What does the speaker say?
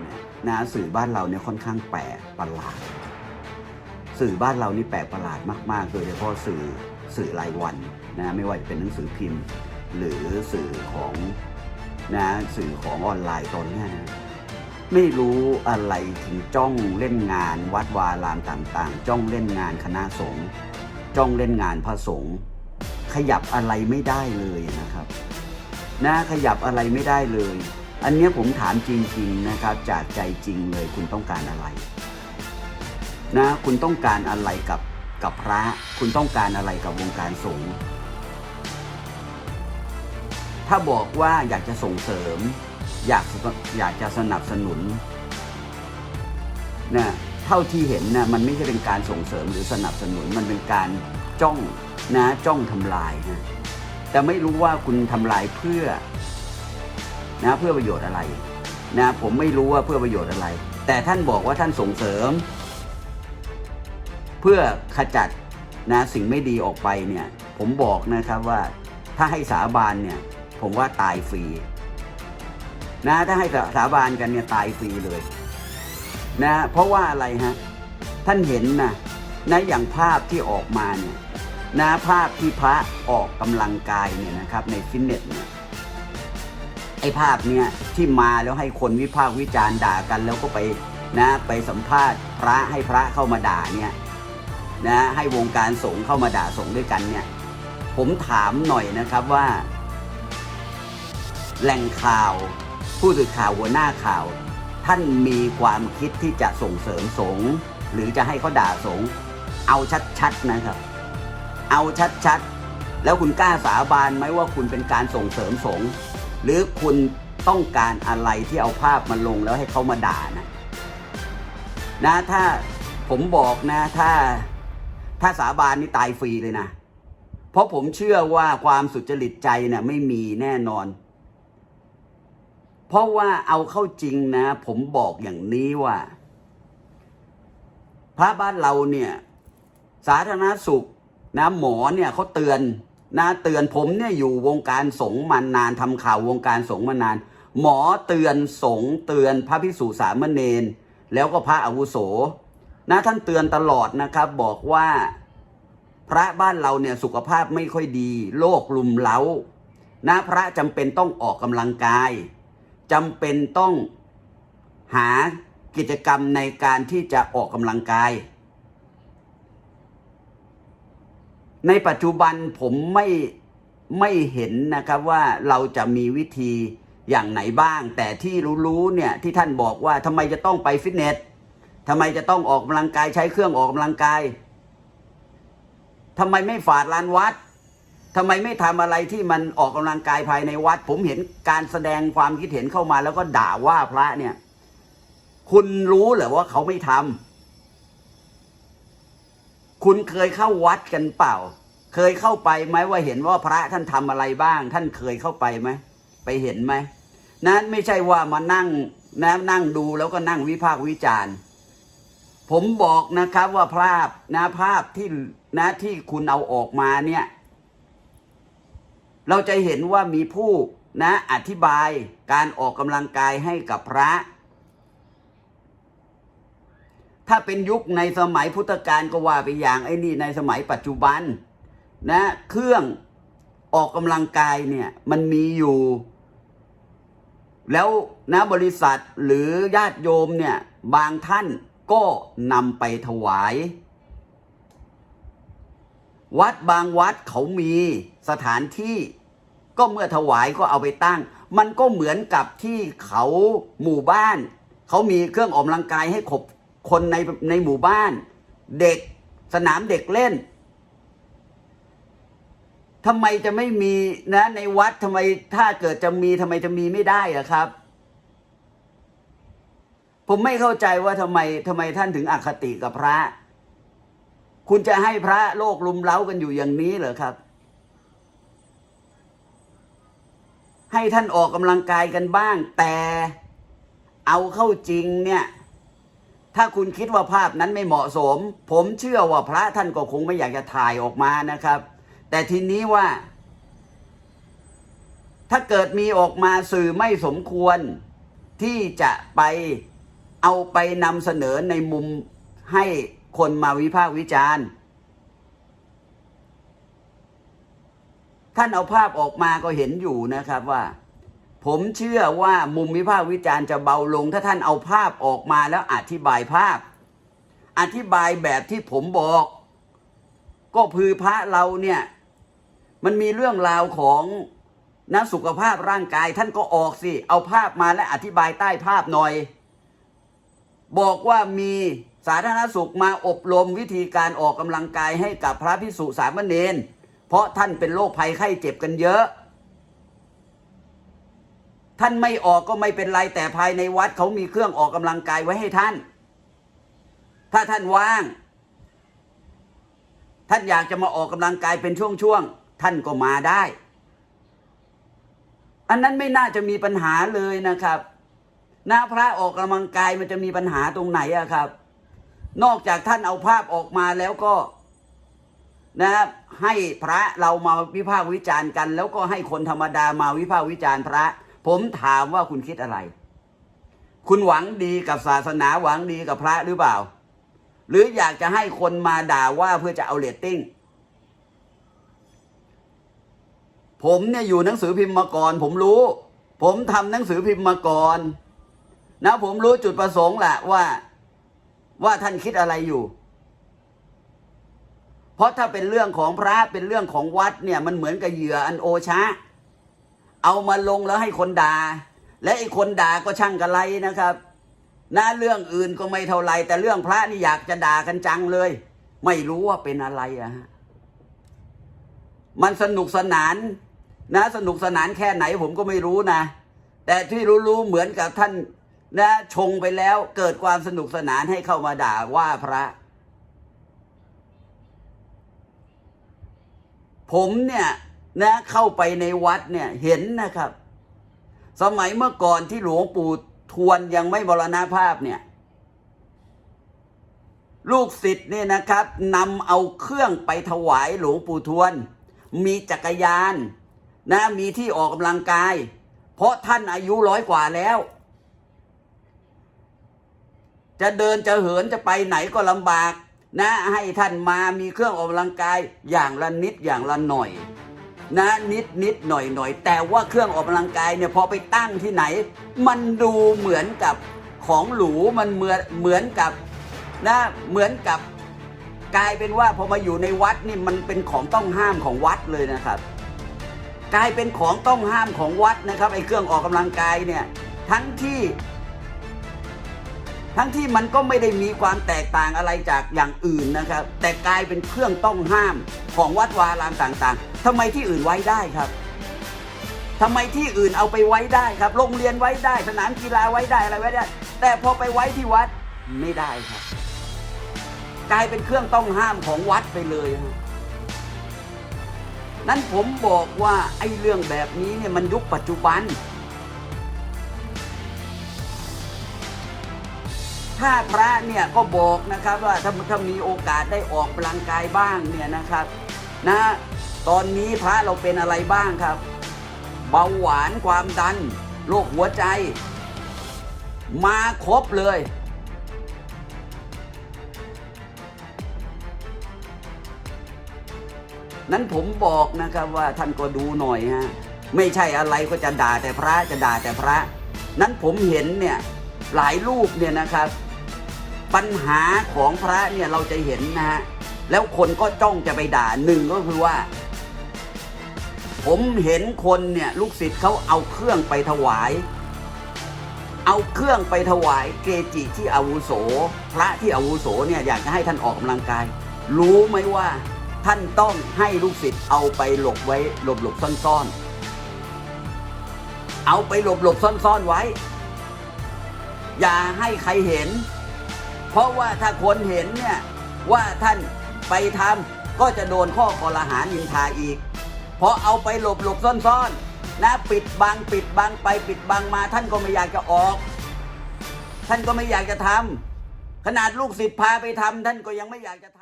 เนี่ยนะสื่อบ้านเราเนี่ยค่อนข้างแปลกประหลาด สื่อบ้านเรานี่แปลกประหลาดมากๆโดยเฉพาะสื่อสื่อรายวันนะไม่ว่าจะเป็นหนังสือพิมพ์ หรือสื่อของนะสื่อของออนไลน์ตอนนี้นะไม่รู้อะไรถึงจ้องเล่นงานวัดวารามต่างๆ จ้องเล่นงานคณะสงฆ์จ้องเล่นงานพระสงฆ์ขยับอะไรไม่ได้เลยนะครับนะขยับอะไรไม่ได้เลย อันนี้ผมถามจริงๆนะครับจากใจจริงเลยคุณต้องการอะไรนะคุณต้องการอะไรกับกับพระ คุณต้องการอะไรกับวงการสงฆ์ถ้าบอกว่าอยากจะส่งเสริม อยากอยากจะสนับสนุนนะเท่าที่เห็นนะมันไม่ใช่เป็นการส่งเสริมหรือสนับสนุนมันเป็นการจ้องนะจ้องทำลายนะแต่ไม่รู้ว่าคุณทำลายเพื่อ นะเพื่อประโยชน์อะไรนะผมไม่รู้ว่าเพื่อประโยชน์อะไร แต่ท่านบอกว่าท่านส่งเสริม เพื่อขจัดนะสิ่งไม่ดีออกไปเนี่ยผมบอกนะครับว่าถ้าให้สาบานเนี่ยผมว่าตายฟรีนะถ้าให้สาบานกันเนี่ยตายฟรีเลยนะเพราะว่าอะไรฮะท่านเห็นนะนะอย่างภาพที่ออกมาเนี่ยนะภาพที่พระออกกำลังกายเนี่ยนะครับในฟิตเนสเนี่ย ไอ้ภาพเนี่ยที่มาแล้วให้คนวิพากษ์วิจารณ์ด่ากัน แล้วก็ไปนะไปสัมภาษณ์พระให้พระเข้ามาด่าเนี่ยนะให้วงการสงฆ์เข้ามาด่าสงฆ์ด้วยกันเนี่ยผมถามหน่อยนะครับว่า แหล่งข่าว ผู้สื่อข่าวหัวหน้าข่าว ท่านมีความคิดที่จะส่งเสริมสงฆ์หรือจะให้เขาด่าสงฆ์เอาชัดๆนะครับ เอาชัดๆแล้วคุณกล้าสาบานไหมว่าคุณเป็นการส่งเสริมสงฆ์ หรือคุณต้องการอะไรที่เอาภาพมาลงแล้วให้เขามาด่านะนะถ้าผมบอกนะ ถ้าถ้าสาบานนี่ตายฟรีเลยนะ เพราะผมเชื่อว่าความสุจริตใจเนะ่ยไม่มีแน่นอน เพราะว่าเอาเข้าจริงนะ ผมบอกอย่างนี้ว่า พระบ้านเราเนี่ย สาธารณสุขนะหมอเนี่ยเขาเตือน นะเตือนผมเนี่ยอยู่วงการสงฆ์มานานทำข่าววงการสงฆ์มานาน หมอเตือนสงฆ์เตือนพระพิสุสามเณรแล้วก็พระอาวุโสนะท่านเตือนตลอดนะครับบอกว่า พระบ้านเราเนี่ยสุขภาพไม่ค่อยดีโรคลุมเล้านะพระจำเป็นต้องออกกำลังกายจำเป็นต้องหากิจกรรมในการที่จะออกกำลังกาย ในปัจจุบันผมไม่ไม่เห็นนะครับว่าเราจะมีวิธีอย่างไหนบ้าง แต่ที่รู้ๆเนี่ยที่ท่านบอกว่าทำไมจะต้องไปฟิตเนสทำไมจะต้องออกกำลังกายใช้เครื่องออกกำลังกายทำไมไม่ฝาดลานวัดทำไมไม่ทำอะไรที่มันออกกำลังกายภายในวัด ผมเห็นการแสดงความคิดเห็นเข้ามาแล้วก็ด่าว่าพระเนี่ย คุณรู้เหรอว่าเขาไม่ทำ คุณเคยเข้าวัดกันเปล่า เคยเข้าไปไหมว่าเห็นว่าพระท่านทำอะไรบ้าง ท่านเคยเข้าไปไหมไปเห็นไหมนั้นไม่ใช่ว่ามานั่งนะนั่งดูแล้วก็นั่งวิพากษ์วิจารณ์ ผมบอกนะครับว่าภาพนะภาพที่นะที่คุณเอาออกมาเนี่ย เราจะเห็นว่ามีผู้นะอธิบายการออกกำลังกายให้กับพระ ถ้าเป็นยุคในสมัยพุทธกาลก็ว่าไปอย่างไอ้นี่ในสมัยปัจจุบันนะ เครื่องออกกำลังกายเนี่ยมันมีอยู่ แล้วนะบริษัทหรือญาติโยมเนี่ยบางท่านก็นำไปถวาย วัดบางวัดเขามีสถานที่ ก็เมื่อถวายก็เอาไปตั้ง มันก็เหมือนกับที่เขาหมู่บ้าน เขามีเครื่องออกกำลังกายให้ขบ คนในในหมู่บ้าน เด็กสนามเด็กเล่นทำไมจะไม่มีนะในวัดทำไมถ้าเกิดจะมีทำไมจะมีไม่ได้อะครับ ผมไม่เข้าใจว่าทำไมทำไมท่านถึงอคติกับพระ คุณจะให้พระโลกลุมเล้ากันอยู่อย่างนี้เหรอครับ ให้ท่านออกกำลังกายกันบ้าง แต่เอาเข้าจริงเนี่ย ถ้าคุณคิดว่าภาพนั้นไม่เหมาะสม ผมเชื่อว่าพระท่านก็คงไม่อยากจะถ่ายออกมานะครับ แต่ทีนี้ว่า ถ้าเกิดมีออกมาสื่อไม่สมควรที่จะไปเอาไปนำเสนอในมุมให้คนมาวิพากษ์วิจารณ์ ท่านเอาภาพออกมาก็เห็นอยู่นะครับว่า ผมเชื่อว่ามุมวิพากษ์วิจารณ์จะเบาลง ถ้าท่านเอาภาพออกมาแล้วอธิบายภาพ อธิบายแบบที่ผมบอก ก็คือพระเราเนี่ย มันมีเรื่องราวของนักสุขภาพร่างกายท่านก็ออกสิ เอาภาพมาและอธิบายใต้ภาพหน่อย บอกว่ามีสาธารณสุขมาอบรมวิธีการออกกำลังกายให้กับพระพิสุสามเณรเพราะท่านเป็นโรคภัยไข้เจ็บกันเยอะ ท่านไม่ออกก็ไม่เป็นไรแต่ภายในวัดเขามีเครื่องออกกำลังกายไว้ให้ท่าน ถ้าท่านว่าง ท่านอยากจะมาออกกำลังกายเป็นช่วงๆท่านก็มาได้ อันนั้นไม่น่าจะมีปัญหาเลยนะครับน้าพระออกกำลังกายมันจะมีปัญหาตรงไหนอะครับ นอกจากท่านเอาภาพออกมาแล้วก็นะครับให้พระเรามาวิพากษ์วิจารณ์กัน แล้วก็ให้คนธรรมดามาวิพากษ์วิจารณ์พระ ผมถามว่าคุณคิดอะไร คุณหวังดีกับศาสนาหวังดีกับพระหรือเปล่า หรืออยากจะให้คนมาด่าว่าเพื่อจะเอาเรตติ้ง ผมเนี่ยอยู่หนังสือพิมพ์มาก่อน ผมรู้ ผมทำหนังสือพิมพ์มาก่อนนะผมรู้จุดประสงค์แหละว่า ว่าท่านคิดอะไรอยู่ เพราะถ้าเป็นเรื่องของพระเป็นเรื่องของวัดเนี่ยมันเหมือนกับเหยื่ออันโอชะ เอามาลงแล้วให้คนด่า และไอ้คนด่าก็ช่างกะไรนะครับนะเรื่องอื่นก็ไม่เท่าไรแต่เรื่องพระนี่อยากจะด่ากันจังเลย ไม่รู้ว่าเป็นอะไรอะฮะมันสนุกสนาน นะ สนุกสนานแค่ไหนผมก็ไม่รู้นะ แต่ที่รู้ๆเหมือนกับท่านนะชงไปแล้วเกิดความสนุกสนานให้เข้ามาด่าว่าพระ ผมเนี่ย นะเข้าไปในวัดเนี่ยเห็นนะครับ สมัยเมื่อก่อนที่หลวงปู่ทวนยังไม่มรณภาพเนี่ย ลูกศิษย์เนี่ยนะครับนำเอาเครื่องไปถวายหลวงปู่ทวน มีจักรยานนะมีที่ออกกำลังกาย เพราะท่านอายุร้อยกว่าแล้ว จะเดินจะเหินจะไปไหนก็ลำบาก นะให้ท่านมามีเครื่องออกกำลังกายอย่างละนิดอย่างละหน่อย นะนิดนิดหน่อยหน่อยแต่ว่าเครื่องออกกำลังกายเนี่ยพอไปตั้งที่ไหน มันดูเหมือนกับของหรูมันเหมือนเหมือนกับนะเหมือนกับกลายเป็นว่าพอมาอยู่ในวัดนี่มันเป็นของต้องห้ามของวัดเลยนะครับ กลายเป็นของต้องห้ามของวัดนะครับไอ้เครื่องออกกำลังกายเนี่ยทั้งที่ ทั้งที่มันก็ไม่ได้มีความแตกต่างอะไรจากอย่างอื่นนะครับ แต่กลายเป็นเครื่องต้องห้ามของวัดวารามต่างๆทำไมที่อื่นไว้ได้ครับทำไมที่อื่นเอาไปไว้ได้ครับ โรงเรียนไว้ได้ สนามกีฬาไว้ได้อะไรไว้ได้ แต่พอไปไว้ที่วัดไม่ได้ครับ กลายเป็นเครื่องต้องห้ามของวัดไปเลยฮะนั้นผมบอกว่าไอ้เรื่องแบบนี้เนี่ยมันยุคปัจจุบัน ถ้าพระเนี่ยก็บอกนะครับว่าถ้าถ้ามีโอกาสได้ออกกำลังกายบ้างเนี่ยนะครับนะตอนนี้พระเราเป็นอะไรบ้างครับ เบาหวานความดันโรคหัวใจ มาครบเลย นั้นผมบอกนะครับว่าท่านก็ดูหน่อยฮะไม่ใช่อะไรก็จะด่าแต่พระจะด่าแต่พระ นั้นผมเห็นเนี่ยหลายรูปเนี่ยนะครับ ปัญหาของพระเนี่ยเราจะเห็นนะฮะแล้วคนก็จ้องจะไปด่าหนึ่งก็คือว่า ผมเห็นคนเนี่ยลูกศิษย์เขาเอาเครื่องไปถวาย เอาเครื่องไปถวายเกจิที่อาวุโส พระที่อาวุโสเนี่ยอยากจะให้ท่านออกกำลังกาย รู้ไหมว่าท่านต้องให้ลูกศิษย์เอาไปหลบไว้หลบหลบซ่อนๆเอาไปหลบหลบซ่อนๆไว้ อย่าให้ใครเห็น เพราะว่าถ้าคนเห็นเนี่ยว่าท่านไปทำก็จะโดนข้อกลหานินทาอีก เพราะเอาไปหลบหลบซ่อนๆนะปิดบังปิดบังไปปิดบังมาท่านก็ไม่อยากจะออก ท่านก็ไม่อยากจะทำขนาดลูกศิษย์พาไปทำท่านก็ยังไม่อยากจะทำ